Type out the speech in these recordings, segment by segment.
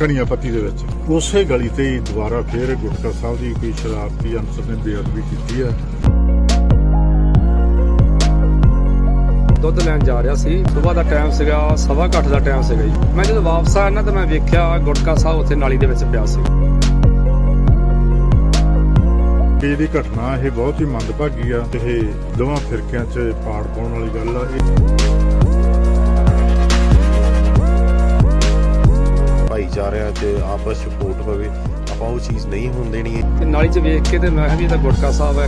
ਕਣੀਆਂ ਪੱਤੀ ਦੇ ਵਿੱਚ। ਉਸੇ ਗਲੀ ਤੇ ਹੀ ਦੁਬਾਰਾ ਫੇਰ ਗੁਟਕਾ ਸਾਹਿਬ ਦੀ ਕੋਈ ਸ਼ਰਾਰਤੀ ਅਨਸਰ ਨੇ ਬੇਅਦਬੀ ਕੀਤੀ ਹੈ। ਦੁੱਧ ਲੈਣ ਜਾ ਰਿਹਾ ਸੀ। ਸਵੇਰ ਦਾ ਟਾਈਮ ਸੀਗਾ ਸਵਾ ਅੱਠ ਦਾ ਟਾਈਮ ਸੀਗਾ ਜੀ। ਮੈਂ ਜਦੋਂ ਵਾਪਸ ਆਇਆ ਨਾ ਤਾਂ ਮੈਂ ਵੇਖਿਆ ਗੁਟਕਾ ਸਾਹਿਬ ਉੱਥੇ ਨਾਲੀ ਦੇ ਵਿੱਚ ਪਿਆ ਸੀ। ਕਿ ਜਿਹੜੀ ਘਟਨਾ ਇਹ ਬਹੁਤ ਹੀ ਮੰਦਭਾਗੀ ਆ। ਇਹ ਦੋਵਾਂ ਫਿਰਕਿਆਂ 'ਚ ਪਾੜ ਪਾਉਣ ਵਾਲੀ ਗੱਲ ਆ। ਇਹ ਭਾਈਚਾਰਿਆਂ 'ਚ ਆਪਸ ਸਪੋਰਟ ਪਵੇ ਆਪਾਂ ਉਹ ਚੀਜ਼ ਨਹੀਂ ਹੋਣ ਦੇਣੀ ਤੇ ਨਾਲੀ 'ਚ ਵੇਖ ਕੇ ਤੇ ਮੈਂ ਕਿਹਾ ਵੀ ਇਹ ਤਾਂ ਗੁਟਕਾ ਸਾਹਿਬ ਹੈ।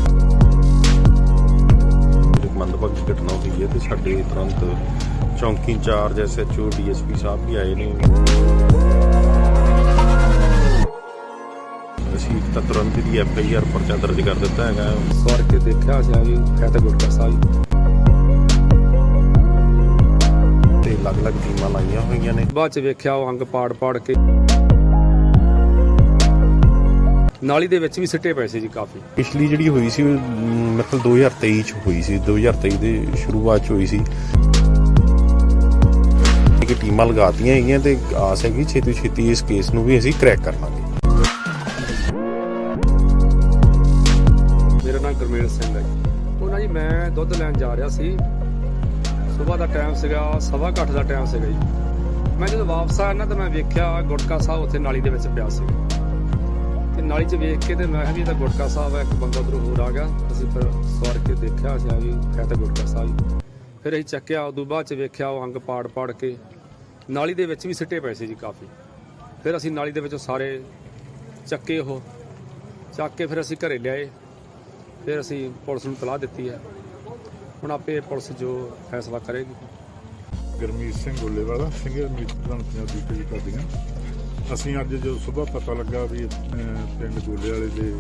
ਮੰਦਭਾਗੀ ਘਟਨਾ ਹੋਈ ਹੈ ਤੇ ਸਾਡੇ ਤੁਰੰਤ ਚੌਂਕੀ ਇੰਚਾਰਜ ਐਸਐਚਓ ਡੀਐਸਪੀ ਸਾਹਿਬ ਵੀ ਆਏ ਨੇ। ਅਸੀਂ ਤਾਂ ਤੁਰੰਤ ਦੀ ਐਫਆਈਆਰ ਪਰਚਾ ਦਰਜ ਕਰ ਦਿੱਤਾ ਹੈਗਾ। ਸਵਾਰ ਕੇ ਦੇਖਿਆ ਸੀ ਵੀ ਹੈ ਤਾਂ ਗੁਟਕਾ ਸਾਹਿਬ। ਅਲੱਗ-ਅਲੱਗ ਟੀਮਾਂ ਲਾਈਆਂ ਹੋਈਆਂ ਨੇ। ਬਾਅਦ 'ਚ ਵੇਖਿਆ ਉਹ ਅੰਗ ਪਾੜ ਪਾੜ ਕੇ। ਨਾਲੀ ਦੇ ਵਿੱਚ ਵੀ ਸਿੱਟੇ ਪਏ ਸੀ ਜੀ ਕਾਫੀ। ਪਿਛਲੀ ਜਿਹੜੀ ਹੋਈ ਸੀ ਉਹ, ਮ, ਮੇਰੇ ਖਿਆਲ 2023 ਚ ਹੋਈ ਸੀ 2023 ਦੇ ਸ਼ੁਰੂਆਤ ਚ ਹੋਈ ਸੀ। ਕਿ ਟੀਮਾਂ ਲਗਾਤੀਆਂ ਹੈਗੀਆਂ ਤੇ ਆਸ ਹੈਗੀ ਛੇਤੀ ਛੇਤੀ ਇਸ ਕੇਸ ਨੂੰ ਵੀ ਅਸੀਂ ਕ੍ਰੈਕ ਕਰ ਲਾਂਗੇ। ਮੇਰਾ ਨਾਮ ਗੁਰਮੇਲ ਸਿੰਘ ਹੈ ਜੀ। ਉਹ ਨਾ ਜੀ ਮੈਂ ਦੁੱਧ ਲੈਣ ਜਾ ਰਿਹਾ ਸੀ। ਸਵੇਰ ਦਾ ਟਾਈਮ ਸੀਗਾ, ਸਵਾ ਕੁ ਦਾ ਟਾਈਮ ਸੀਗਾ ਜੀ। ਮੈਂ ਜਦੋਂ ਵਾਪਸ ਆਇਆ ਨਾ, ਤਾਂ ਮੈਂ ਵੇਖਿਆ ਗੁਟਕਾ ਸਾਹਿਬ ਉੱਥੇ ਨਾਲੀ ਦੇ ਵਿੱਚ ਪਿਆ ਸੀ। ਤੇ ਨਾਲੀ 'ਚ ਵੇਖ ਕੇ ਤੇ ਮੈਂ ਕਿਹਾ ਵੀ ਇਹ ਤਾਂ ਗੁਟਕਾ ਸਾਹਿਬ ਹੈ, ਇੱਕ ਬੰਦਾ ਉਧਰੋਂ ਹੋਰ ਆ ਗਿਆ। ਅਸੀਂ ਫਿਰ ਸਵਾਰ ਕੇ ਦੇਖਿਆ, ਅਸੀਂ ਆ ਵੀ ਹੈ ਤਾਂ ਗੁਟਕਾ ਸਾਹਿਬ। ਹੀ। ਫਿਰ ਅਸੀਂ ਚੱਕਿਆ, ਉਦੋਂ ਬਾਅਦ 'ਚ ਵੇਖਿਆ ਉਹ ਅੰਗ ਪਾੜ ਪਾੜ ਕੇ ਨਾਲੀ ਦੇ ਵਿੱਚ ਵੀ ਸਿੱਟੇ ਪਏ ਸੀ ਜੀ ਕਾਫੀ। ਫਿਰ ਅਸੀਂ ਨਾਲੀ ਦੇ ਵਿੱਚੋਂ ਸਾਰੇ ਚੱਕੇ ਉਹ, ਚੱਕ ਕੇ ਫਿਰ ਅਸੀਂ ਘਰੇ ਲਿਆਏ। ਫਿਰ ਅਸੀਂ ਪੁਲਿਸ ਨੂੰ ਤਲਾਹ ਦਿੱਤੀ ਹੈ। ਹੁਣ ਆਪੇ ਪੁਲਿਸ ਜੋ ਫੈਸਲਾ ਕਰੇਗੀ। ਗੁਰਮੀਤ ਸਿੰਘ ਗੋਲੇਵਾਲਾ ਸਿੰਗਰ ਮੀਤ ਪ੍ਰਧਾਨ ਪੰਜਾਬੀ ਟੀਵੀ ਕਰਦੀਆਂ ਅਸੀਂ ਅੱਜ ਜੋ ਸਵੇਰ ਪਤਾ ਲੱਗਾ ਵੀ ਪਿੰਡ ਗੋਲੇ ਵਾਲੇ ਦੇ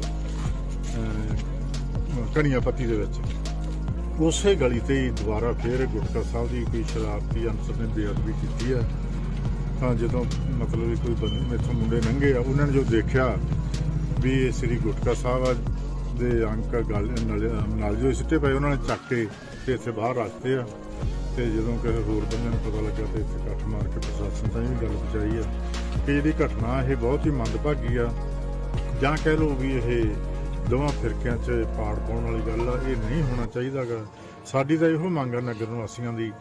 ਅਹ, ਕਣੀਆਂ ਪੱਤੀ ਦੇ ਵਿੱਚ। ਉਸੇ ਗਲੀ ਤੇ ਹੀ ਦੁਬਾਰਾ ਫੇਰ ਗੁਟਕਾ ਸਾਹਿਬ ਦੀ ਕੋਈ ਸ਼ਰਾਰਤੀ ਅੰਸਰ ਨੇ ਬੇਅਦਬੀ ਕੀਤੀ ਆ ਤਾਂ ਜਦੋਂ ਮਤਲਬ ਵੀ ਕੋਈ ਬੰਦੇ ਮੇਥੋਂ ਮੁੰਡੇ ਲੰਘੇ ਆ ਉਹਨਾਂ ਨੇ ਜੋ ਦੇਖਿਆ ਵੀ ਇਹ ਸ੍ਰੀ ਗੁਟਕਾ ਸਾਹਿਬ ਆ ਦੇ ਅੰਕ ਗਲ, ਨਾਲ ਨਾਲ ਜੋ ਸਿੱਟੇ ਪਏ, ਉਹਨਾਂ ਨੇ ਚੱਕ ਕੇ ਤੇ ਇੱਥੇ ਬਾਹਰ ਰੱਖਤੇ ਆ। ਤੇ ਜਦੋਂ ਕਿਸੇ ਹੋਰ ਬੰਦੇ ਨੂੰ ਪਤਾ ਲੱਗਾ ਤੇ ਇੱਥੇ ਇਕੱਠ ਮਾਰ ਕੇ ਪ੍ਰਸ਼ਾਸਨ ਤਾਂ ਇਹ ਗੱਲ ਪਹੁੰਚਾਈ ਆ। ਕਿ ਜਿਹੜੀ ਘਟਨਾ, ਇਹ ਬਹੁਤ ਹੀ ਮੰਦਭਾਗੀ ਆ। ਜਾਂ ਕਹਿ ਲਓ ਵੀ ਇਹ ਦੋਵਾਂ ਫਿਰਕਿਆਂ 'ਚ ਪਾੜ ਪਾਉਣ ਵਾਲੀ ਗੱਲ ਆ, ਇਹ ਨਹੀਂ ਹੋਣਾ ਚਾਹੀਦਾਗਾ। ਸਾਡੀ ਤਾਂ ਇਹੋ ਮੰਗ ਆ ਨਗਰ ਨਿਵਾਸੀਆਂ ਦੀ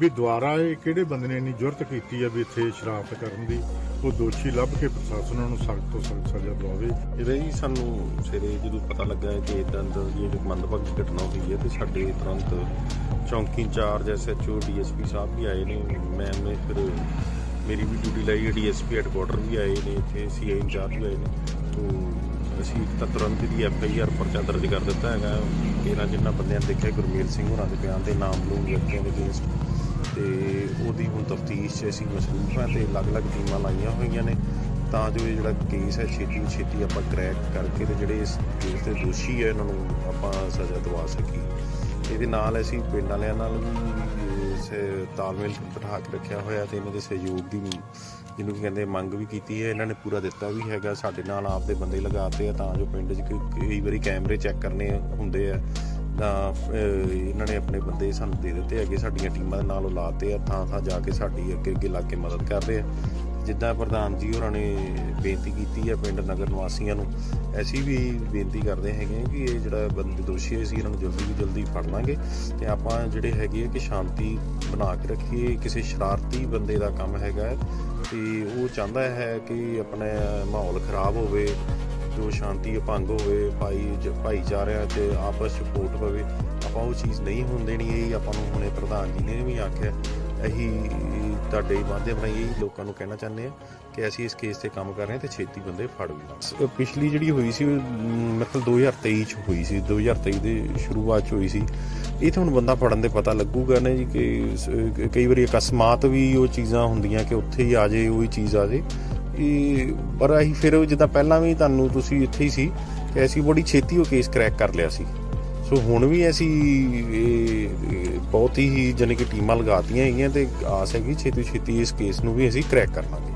ਵੀ ਦੁਆਰਾ ਇਹ ਕਿਹੜੇ ਬੰਦੇ ਨੇ ਇੰਨੀ ਜ਼ੁਰਤ ਕੀਤੀ ਆ ਵੀ ਇੱਥੇ ਸ਼ਰਾਰਤ ਕਰਨ ਦੀ? ਉਹ ਦੋਸ਼ੀ ਲੱਭ ਕੇ ਪ੍ਰਸ਼ਾਸਨ ਨੂੰ ਸਖਤ ਤੋਂ ਸਖਤ ਸਜ਼ਾ ਦਿਵਾਵੇ। ਇਹਦਾ ਜੀ ਸਾਨੂੰ ਸਵੇਰੇ ਜਦੋਂ ਪਤਾ ਲੱਗਾ ਕਿ ਇਦਾਂ ਦਾ ਇਹ ਮੰਦਭਾਗੀ ਘਟਨਾ ਹੋਈ ਹੈ ਤੇ ਸਾਡੇ ਤੁਰੰਤ ਚੌਂਕੀ ਇੰਚਾਰਜ ਐਸਐਚਓ ਡੀਐਸਪੀ ਸਾਹਿਬ ਵੀ ਆਏ ਨੇ। ਮੈਂ ਮੈਂ ਫਿਰ ਮੇਰੀ ਵੀ ਡਿਊਟੀ ਲਈ ਡੀਐਸਪੀ ਹੈਡਕੁਆਟਰ ਵੀ ਆਏ ਨੇ, ਇੱਥੇ ਸੀਆਈ ਇੰਚਾਰਜ ਵੀ ਆਏ ਨੇ। ਤੋਂ ਅਸੀਂ ਤਾਂ ਤੁਰੰਤ ਦੀ ਆਰ ਪਰਚਾ ਦਰਜ ਕਰ ਦਿੱਤਾ ਹੈਗਾ। ਇਹਨਾਂ ਜਿੰਨਾ ਬੰਦਿਆਂ ਨੇ ਦੇਖਿਆ ਗੁਰਮੇਲ ਸਿੰਘ ਹੋਰਾਂ ਦੇ ਬਿਆਨ ਦੇ ਨਾਮ ਲੂ ਵਿਅਕਤੀਆਂ ਦੇ ਅਗੇਂਸਟ ਤੇ ਉਹਦੀ ਹੁਣ ਤਫਤੀਸ਼ 'ਚ ਅਸੀਂ ਮਸਰੂਫ ਹਾਂ ਤੇ ਅਲੱਗ-ਅਲੱਗ ਟੀਮਾਂ ਲਾਈਆਂ ਹੋਈਆਂ ਨੇ। ਤਾਂ ਜੋ ਇਹ ਜਿਹੜਾ ਕੇਸ ਹੈ ਛੇਤੀ ਤੋਂ ਛੇਤੀ ਆਪਾਂ ਕ੍ਰੈਕ ਕਰਕੇ ਤੇ ਜਿਹੜੇ ਇਸ ਕੇਸ ਦੇ ਦੋਸ਼ੀ ਹੈ, ਇਹਨਾਂ ਨੂੰ ਆਪਾਂ ਸਜ਼ਾ ਦਿਵਾ ਸਕੀਏ। ਇਹਦੇ ਨਾਲ ਅਸੀਂ ਪਿੰਡ ਵਾਲਿਆਂ ਨਾਲ ਵੀ ਤਾਲਮੇਲ ਬਿਠਾ ਕੇ ਰੱਖਿਆ ਹੋਇਆ ਤੇ ਇਹਨਾਂ ਦੇ ਸਹਿਯੋਗ ਦੀ ਜਿਹਨੂੰ ਕੀ ਕਹਿੰਦੇ ਮੰਗ ਵੀ ਕੀਤੀ ਹੈ, ਇਹਨਾਂ ਨੇ ਪੂਰਾ ਦਿੱਤਾ ਵੀ ਹੈਗਾ, ਸਾਡੇ ਨਾਲ ਆਪਦੇ ਬੰਦੇ ਲਗਾਤੇ ਆ, ਤਾਂ ਜੋ ਪਿੰਡ 'ਚ ਕਈ- ਕਈ ਵਾਰੀ ਕੈਮਰੇ ਚੈੱਕ ਕਰਨੇ ਹੁੰਦੇ ਆ। ਤਾਂ ਇਹਨਾਂ ਨੇ ਆਪਣੇ ਬੰਦੇ ਸਾਨੂੰ ਦੇ ਦਿੱਤੇ ਹੈਗੇ, ਸਾਡੀਆਂ ਟੀਮਾਂ ਦੇ ਨਾਲ ਉਹ ਲਾਤੇ ਆ, ਥਾਂ ਥਾਂ ਜਾ ਕੇ ਸਾਡੀ ਅੱਗੇ ਅੱਗੇ ਲਾ ਕੇ ਮਦਦ ਕਰ ਰਹੇ ਆ। ਜਿੱਦਾਂ ਪ੍ਰਧਾਨ ਜੀ ਹੋਰਾਂ ਨੇ ਬੇਨਤੀ ਕੀਤੀ ਹੈ ਪਿੰਡ ਨਗਰ ਨਿਵਾਸੀਆਂ ਨੂੰ, ਅਸੀਂ ਵੀ ਬੇਨਤੀ ਕਰਦੇ ਹੈਗੇ ਹਾਂ ਕਿ ਇਹ ਜਿਹੜਾ ਬੰਦੇ ਦੋਸ਼ੀ ਹੈ ਸੀ ਇਹਨਾਂ ਨੂੰ ਜਲਦੀ ਤੋਂ ਜਲਦੀ ਫੜ ਲਾਂਗੇ ਤੇ ਆਪਾਂ ਜਿਹੜੇ ਹੈਗੇ ਆ ਕਿ ਸ਼ਾਂਤੀ ਬਣਾ ਕੇ ਰੱਖੀਏ। ਕਿਸੇ ਸ਼ਰਾਰਤੀ ਬੰਦੇ ਦਾ ਕੰਮ ਹੈਗਾ ਹੈ ਤੇ ਉਹ ਚਾਹੁੰਦਾ ਹੈ ਕਿ ਆਪਣੇ ਮਾਹੌਲ ਖਰਾਬ ਹੋਵੇ ਜੋ ਸ਼ਾਂਤੀ ਭੰਗ ਹੋਵੇ ਭਾਈ ਭਾਈਚਾਰਿਆਂ 'ਚ ਆਪਸ 'ਚ ਸਪੋਰਟ ਪਵੇ ਆਪਾਂ ਉਹ ਚੀਜ਼ ਨਹੀਂ ਹੋਣ ਦੇਣੀ ਇਹ ਆਪਾਂ ਨੂੰ ਹੁਣੇ ਪ੍ਰਧਾਨ ਜੀ ਨੇ ਵੀ ਆਖਿਆ। ਇਹੀ ਤੁਹਾਡੇ ਮਾਧਿਅਮ ਰਾਹੀਂ ਇਹੀ ਲੋਕਾਂ ਨੂੰ ਕਹਿਣਾ ਚਾਹੁੰਦੇ ਆ ਕਿ ਅਸੀਂ ਇਸ ਕੇਸ ਤੇ ਕੰਮ ਕਰ ਰਹੇ ਹਾਂ ਤੇ ਛੇਤੀ ਬੰਦੇ ਫੜ ਵੀ ਪਿਛਲੀ ਜਿਹੜੀ ਹੋਈ ਸੀ ਉਹ, ਮ, ਮੇਰੇ ਖਿਆਲ 2023 ਚ ਹੋਈ ਸੀ 2023 ਦੇ ਸ਼ੁਰੂਆਤ ਚ ਹੋਈ ਸੀ। ਇਹ ਤਾਂ ਹੁਣ ਬੰਦਾ ਫੜਨ ਦੇ ਪਤਾ ਲੱਗੂਗਾ ਨਾ ਜੀ ਕਿ ਕਈ ਵਾਰੀ ਅਕਸਮਾਤ ਵੀ ਉਹ ਚੀਜ਼ਾਂ ਹੁੰਦੀਆਂ ਕਿ ਉੱਥੇ ਹੀ ਆ ਜੇ ਉਹੀ ਚੀਜ਼ ਆ ਜੇ ਇਹ ਪਰ ਅਸੀਂ ਫਿਰ ਜਿੱਦਾਂ ਪਹਿਲਾਂ ਵੀ ਤੁਹਾਨੂੰ ਤੁਸੀਂ ਇੱਥੇ ਹੀ ਸੀ ਕਿ ਅਸੀਂ ਬੜੀ ਛੇਤੀ ਉਹ ਕੇਸ ਕ੍ਰੈਕ ਕਰ ਲਿਆ ਸੀ। ਸੋ ਹੁਣ ਵੀ ਅਸੀਂ ਬਹੁਤ ਹੀ ਜਾਣੀ ਕਿ ਟੀਮਾਂ ਲਗਾਤੀਆਂ ਹੈਗੀਆਂ ਤੇ ਆਸ ਹੈਗੀ ਛੇਤੀ ਛੇਤੀ ਇਸ ਕੇਸ ਨੂੰ ਵੀ ਅਸੀਂ ਕ੍ਰੈਕ ਕਰ ਲਾਂਗੇ।